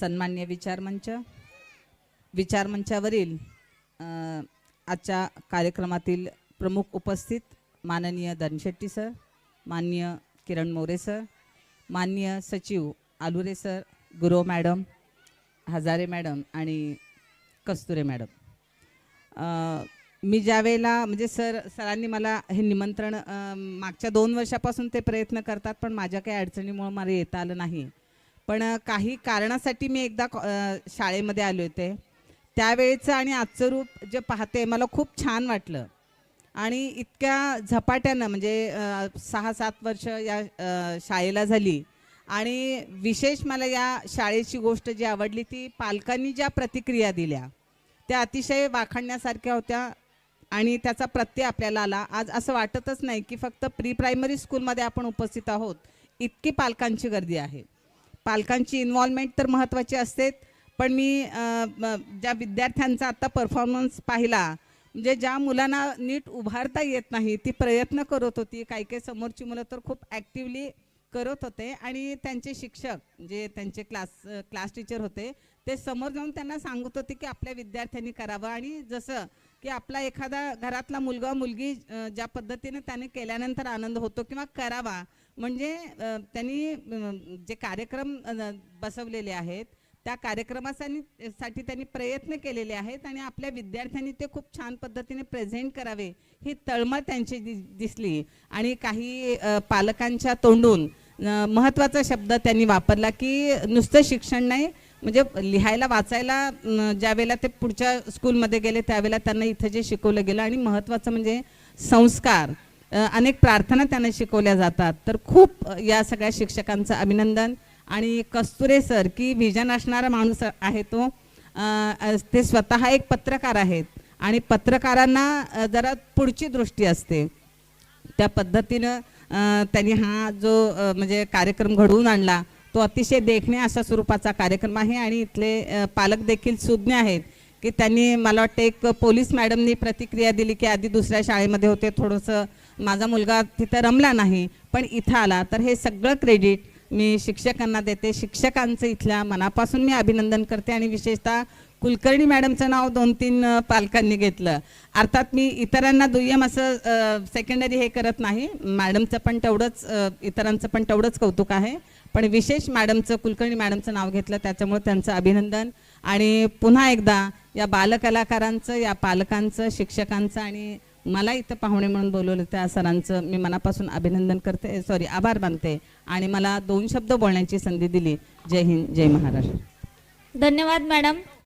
सन्मान्य विचारमंच विचारमंचावरील आजच्या कार्यक्रमातील प्रमुख उपस्थित माननीय धनशेट्टी सर मान्य किरण मोरे सर मान्य सचिव Alure sir Guro madam Hazare madam आणि कस्तुरे मॅडम. मी ज्यावेळेला म्हणजे सर सरांनी मला हे निमंत्रण मागच्या दोन वर्षापासून ते प्रयत्न करतात पण माझ्या काही अडचणीमुळे मला येता आलं नाही. पण काही कारणासाठी मी एकदा कॉ- शाळेमध्ये आले होते. त्यावेळेचं आणि आजचं रूप जे पाहते मला खूप छान वाटलं. आणि इतक्या झपाट्यानं म्हणजे सहा सात वर्ष या शाळेला झाली. आणि विशेष मला या शाळेची गोष्ट जी आवडली ती पालकांनी ज्या प्रतिक्रिया दिल्या त्या अतिशय वाखाणण्यासारख्या होत्या आणि त्याचा प्रत्यय आपल्याला आला. आज असं वाटतच नाही की फक्त प्री प्रायमरी स्कूलमध्ये आपण उपस्थित आहोत इतकी पालकांची गर्दी आहे. पालकांची इन्व्हॉल्वमेंट तर महत्त्वाची असतेच. पण मी ज्या विद्यार्थ्यांचा आता परफॉर्मन्स पाहिला म्हणजे ज्या मुलांना नीट उभारता येत नाही ती प्रयत्न करत होती. काही काही समोरची मुलं तर खूप ॲक्टिवली करत होते. आणि त्यांचे शिक्षक जे त्यांचे क्लास क्लास टीचर होते ते समोर जाऊन त्यांना सांगत होते की आपल्या विद्यार्थ्यांनी करावं. आणि जसं की आपला एखादा घरातला मुलगा मुलगी ज्या पद्धतीने त्याने केल्यानंतर आनंद होतो किंवा करावा म्हणजे त्यांनी जे कार्यक्रम बसवलेले आहेत त्या कार्यक्रमासाठी साठी त्यांनी प्रयत्न केलेले आहेत आणि आपल्या विद्यार्थ्यांनी ते खूप छान पद्धतीने प्रेझेंट करावे ही तळमळ त्यांची दि- दिसली. आणि काही पालकांच्या तोंडून महत्त्वाचा शब्द त्यांनी वापरला की नुसतं शिक्षण नाही म्हणजे लिहायला वाचायला ज्यावेळेला ते पुढच्या स्कूलमध्ये गेले त्यावेळेला त्यांना इथं जे शिकवलं गेलं. आणि महत्त्वाचं म्हणजे संस्कार. अनेक प्रार्थना त्यांना शिकवल्या जातात. तर खूप या सगळ्या शिक्षकांचं अभिनंदन. आणि कस्तुरे सर की व्हिजन असणारा माणूस आहे तो ते स्वतः एक पत्रकार आहेत. आणि पत्रकारांना जरा पुढची दृष्टी असते. त्या पद्धतीनं त्यांनी हा जो म्हणजे कार्यक्रम घडवून आणला तो अतिशय देखणे अशा स्वरूपाचा कार्यक्रम आहे. आणि इथले पालक देखील सुज्ञ आहेत. की त्यांनी मला वाटतं एक पोलीस मॅडमनी प्रतिक्रिया दिली की आधी दुसऱ्या शाळेमध्ये होते थोडंसं माझा मुलगा तिथं रमला नाही पण इथं आला. तर हे सगळं क्रेडिट मी शिक्षकांना देते. शिक्षकांचं इथल्या मनापासून मी अभिनंदन करते आणि विशेषतः कुलकर्णी मॅडमचं नाव दोन तीन पालकांनी घेतलं. अर्थात मी इतरांना दुय्यम असं सेकंडरी हे करत नाही. मॅडमचं पण तेवढंच इतरांचं पण तेवढंच कौतुक आहे. पण विशेष मॅडमचं कुलकर्णी मॅडमचं नाव घेतलं त्याच्यामुळे त्यांचं अभिनंदन. आणि पुन्हा एकदा या बालकलाकारांचं या पालकांचं शिक्षकांचं आणि मला इथं पाहुणे म्हणून बोलवलं त्या सरांचं मी मनापासून अभिनंदन करते सॉरी आभार मानते. आणि मला दोन शब्द बोलण्याची संधी दिली. जय हिंद जय महाराष्ट्र. धन्यवाद मॅडम.